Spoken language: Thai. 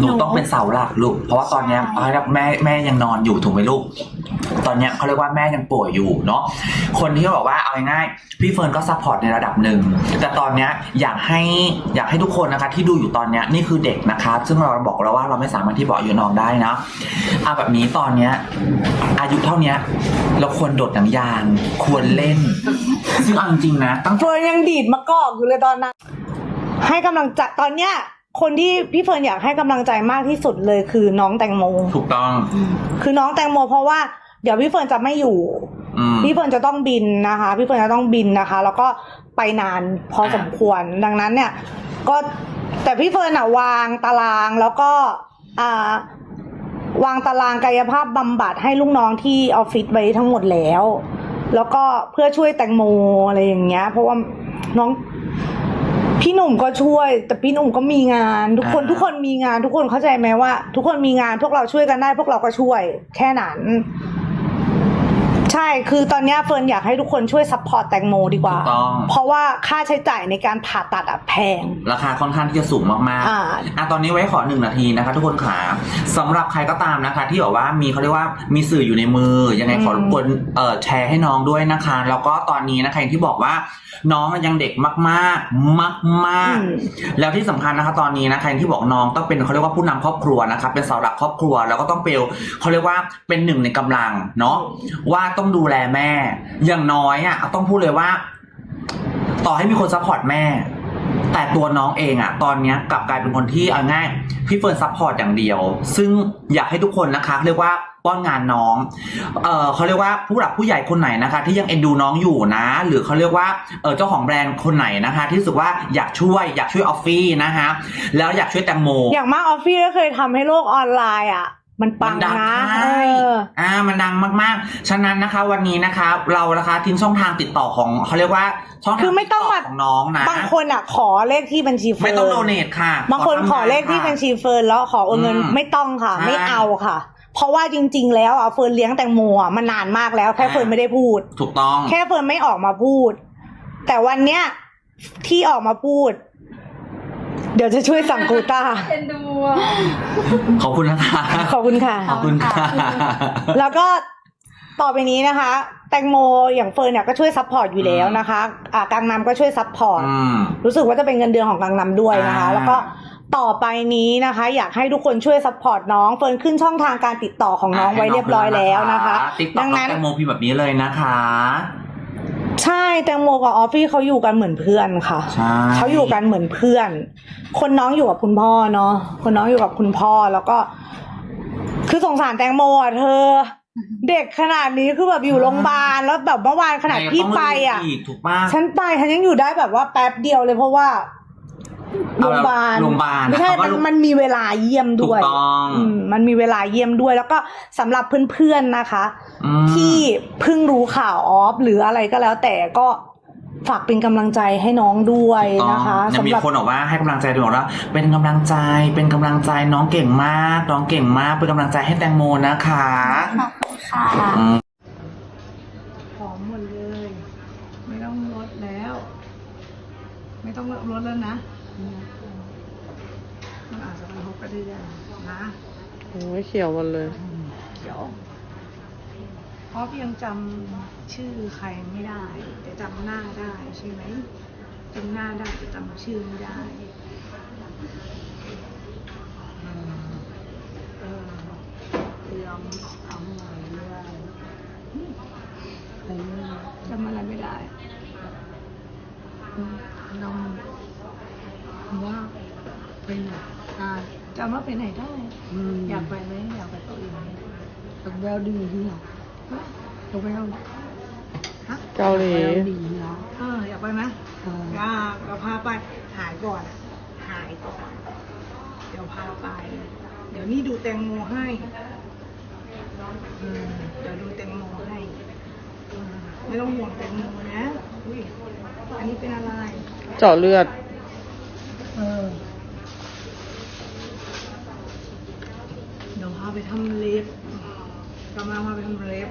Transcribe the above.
หนูต้องเป็นเสาหลักลูก เพราะว่าตอนเนี้ยเอาให้แม่แม่ยังนอนอยู่ถูกไหมลูก ตอนเนี้ยเขาเรียกว่าแม่ยังป่วยอยู่เนาะ คนที่บอกว่าเอาง่ายๆพี่เฟิร์นก็ซัพพอร์ตในระดับหนึ่ง แต่ตอนเนี้ยอยากให้อยากให้ทุกคนนะคะที่ดูอยู่ตอนเนี้ยนี่คือเด็กนะคะ ซึ่งเราบอกแล้วว่าเราไม่สามารถที่บอกอายุน้องได้นะเอาแบบนี้ตอนเนี้ยอายุเท่าเนี้ยเราควรโดดหนังยาง ควรเล่น ซึ่งเอาจริงๆนะตั้ง เฟิร์นยังดีดมะกอกอยู่เลยตอนนั้น ให้กำลังใจตอนเนี้ย คนที่พี่เฟิร์นอยากให้กำลังใจมากที่สุดเลยคือน้องแตงโม ถูกต้อง คือน้องแตงโมเพราะว่าเดี๋ยวพี่เฟิร์นจะไม่อยู่ อืม พี่เฟิร์นจะต้องบินนะคะ พี่เฟิร์นจะต้องบินนะคะ แล้วก็ไปนานพอสมควร ดังนั้นเนี่ย ก็แต่พี่เฟิร์นอะวางตารางแล้วก็อ่าวางตารางกายภาพบำบัดให้ลูกน้องที่ออฟฟิศไว้ทั้งหมดแล้ว แล้วก็เพื่อช่วยแตงโมอะไรอย่างเงี้ย เพราะว่าน้องพี่ หนุ่มก็ช่วย แต่พี่หนุ่มก็มีงาน ทุกคนอ่า ทุกคนมีงานทุกคนเข้าใจไหมว่า ทุกคนมีงานพวกเราช่วยกันได้ พวกเราก็ช่วย แค่นั้นใช่ คือตอนเนี้ยเฟิร์นอยากให้ทุกคนช่วยซัพพอร์ตแตงโมดีกว่า ถูกต้อง เพราะว่าค่าใช้จ่ายในการผ่าตัดอะแพง ราคาค่อนข้างที่จะสูงมากๆ อ่า อะตอนนี้ไว้ขอหนึ่งนาทีนะคะทุกคนขาสำหรับใครก็ตามนะคะ ที่แบบว่ามีเขาเรียกว่ามีสื่ออยู่ในมือ ยังไงขอรบกวนเอ่อแชร์ให้น้องด้วยนะคะ แล้วก็ตอนนี้นะคะอย่างที่บอกว่า น้องยังเด็กมากๆ มากอืม ๆ แล้วที่สำคัญนะคะ ตอนนี้นะคะอย่างที่บอกน้องต้องเป็นเขาเรียกว่าผู้นำครอบครัวนะคะเป็นเสาหลักครอบครัว แล้วก็ต้องเป็นเขาเรียกว่าเป็นหนึ่งในกำลังเนาะว่าต้องดูแลแม่ อย่างน้อยอะต้องพูดเลยว่า ต่อให้มีคนซัพพอร์ตแม่ แต่ตัวน้องเองอะตอนเนี้ยกลับกลายเป็นคนที่เอาง่ายพี่เฟิร์นซัพพอร์ตอย่างเดียว ซึ่งอยากให้ทุกคนนะคะ เรียกว่าป้อนงานน้อง เออเขาเรียกว่าผู้หลักผู้ใหญ่คนไหนนะคะ ที่ยังเอ็นดูน้องอยู่นะ หรือเขาเรียกว่า เออเจ้าของแบรนด์คนไหนนะคะ ที่รู้สึกว่าอยากช่วยอยากช่วยออฟฟี่นะคะ แล้วอยากช่วยแตงโม อย่างมากออฟฟิศก็เคยทำให้โลกออนไลน์อะ มันปังดันะใช่เอออ่า มันดังมากๆ ฉะนั้นนะคะ วันนี้นะคะ เรานะคะทิ้งช่องทางติดต่อของเขาเรียกว่าช่องทางคือไม่ต้องติดมาของน้องนะบางคนอะขอเลขที่บัญชีเฟิร์นไม่ต้องโดเนทค่ะ บางคนขอเลขที่บัญชีเฟิร์นแล้วขอโอนเงินอืมไม่ต้องค่ะใช่ไม่เอาค่ะเพราะว่าจริง ๆ แล้วอะเฟิร์นเลี้ยงแตงโมอะมันนานมากแล้วแค่อ่าเฟิร์นไม่ได้พูด ถูกต้อง แค่เฟิร์นไม่ออกมาพูด แต่วันเนี้ยที่ออกมาพูด เดี๋ยวจะช่วยสั่งกูต้า เอ็นดูอะขอบคุณนะคะขอบคุณค่ะ ขอบคุณค่ะแล้วก็ต่อไปนี้นะคะ แตงโมอย่างเฟิร์นเนี่ยก็ช่วยซัพพอร์ตอยู่แล้วนะคะอ่ากังนำก็ช่วยซัพพอร์ต อืม รู้สึกว่าจะเป็นเงินเดือนของกังนำด้วยนะคะ อ่า แล้วก็ต่อไปนี้นะคะ อยากให้ทุกคนช่วยซัพพอร์ตน้องเฟิร์นขึ้นช่องทางการติดต่อของน้องไว้เรียบร้อยแล้วนะคะ ติ๊กต็ดัอกงนั้น แตงโมพิมพ์แบบนี้เลยนะคะ ใช่แตงโมกับออฟฟี่เขาอยู่กันเหมือนเพื่อนค่ะใช่ เขาอยู่กันเหมือนเพื่อน คนน้องอยู่กับคุณพ่อเนาะคนน้องอยู่กับคุณพ่อแล้วก็ คือสงสารแตงโมอะเธอ เด็กขนาดนี้คือแบบอยู่โรงพยาบาลแล้วแบบเมื่อวานขนาดพี่ไปอะต้งเรียนกถูกปะ ฉันไปฉันยังอยู่ได้แบบว่าแป๊บเดียวเลยเพราะว่า โรงพยาบาลโรงพยาบาลไม่ใช่เขาก็มันลงมันมีเวลาเยี่ยมถูด้กวยต้องอืมมันมีเวลาเยี่ยมด้วย แล้วก็สำหรับเพื่อนๆนะคะอืมที่เพิ่งรู้ข่าวออฟหรืออะไรก็แล้ว แต่ก็ฝากเป็นกำลังใจให้น้องด้วยถูกต้องนะคะยังสำมีหรับคนบอกว่าให้กำลังใจด้วยบอกว่าเป็นกำลังใจเป็นกำลังใจน้องเก่งมาก น้องเก่งมากเป็นกำลังใจให้แตงโมนะคะค่ะอืมผอมหมดเลย ไม่ต้องลดแล้ว ไม่ต้องลดแล้วนะ มันอาจจะกระทบกระเทือนนะโอ้ยเขียวหมดเลย เดี๋ยวเพราะยังจำชื่อใครไม่ได้ แต่จำหน้าได้ใช่ไหมจำหน้าได้แต่จำชื่อไม่ได้อืมเออเตรียมทำใหม่เรื่อยอะไรเรื่อยจำอะไรไม่ได้อืมจำว่า ไปไหนอ่าจำว่าไปไหนได้อยากไปไหมอยากไปเกาหลีไหมตักแววดีที่หรอฮะอยากไปเกาหลีฮะเกาหลีดีเหรอเอออยากไปไหมอยากเราพาไปหายก่อนอะหายก่อนเดี๋ยวพาไป เดี๋ยวนี่ดูแตงโมให้อืมเดี๋ยวดูแตงโมให้อืมไม่ต้องห่วงแตงโมนะอุ้ยอันนี้เป็นอะไร เจาะเลือด เออ เดี๋ยวพา ไปทำเล็บกำลังพาไปทำเล็บ